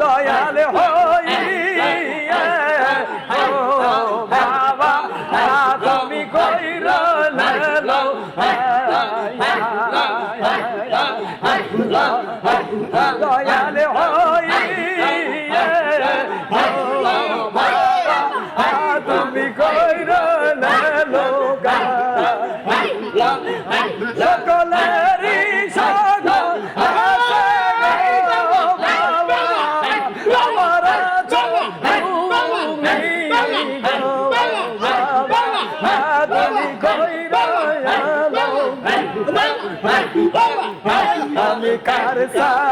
দয়াল হই বাবা তুমি কইরা দয়াল হই besar.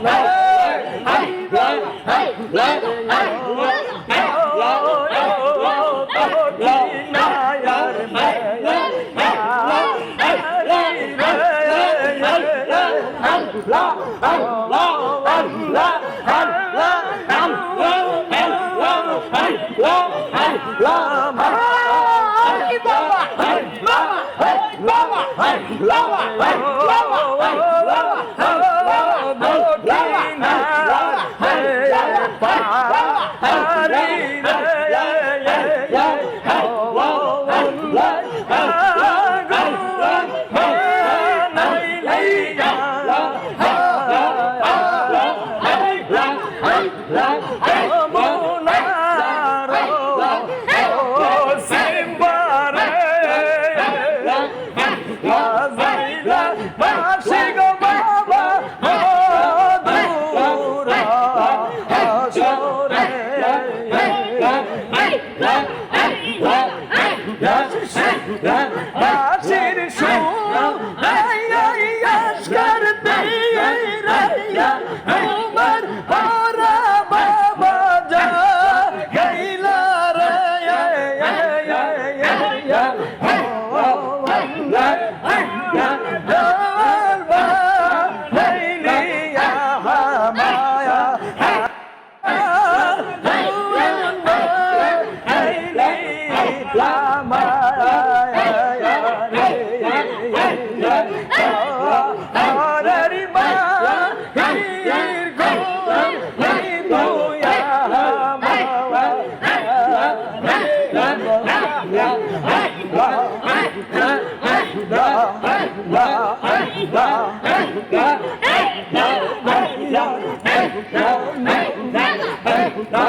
Basir Oh, hey.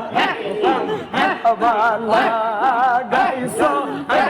Havana, Havana, Havana, Havana, Havana,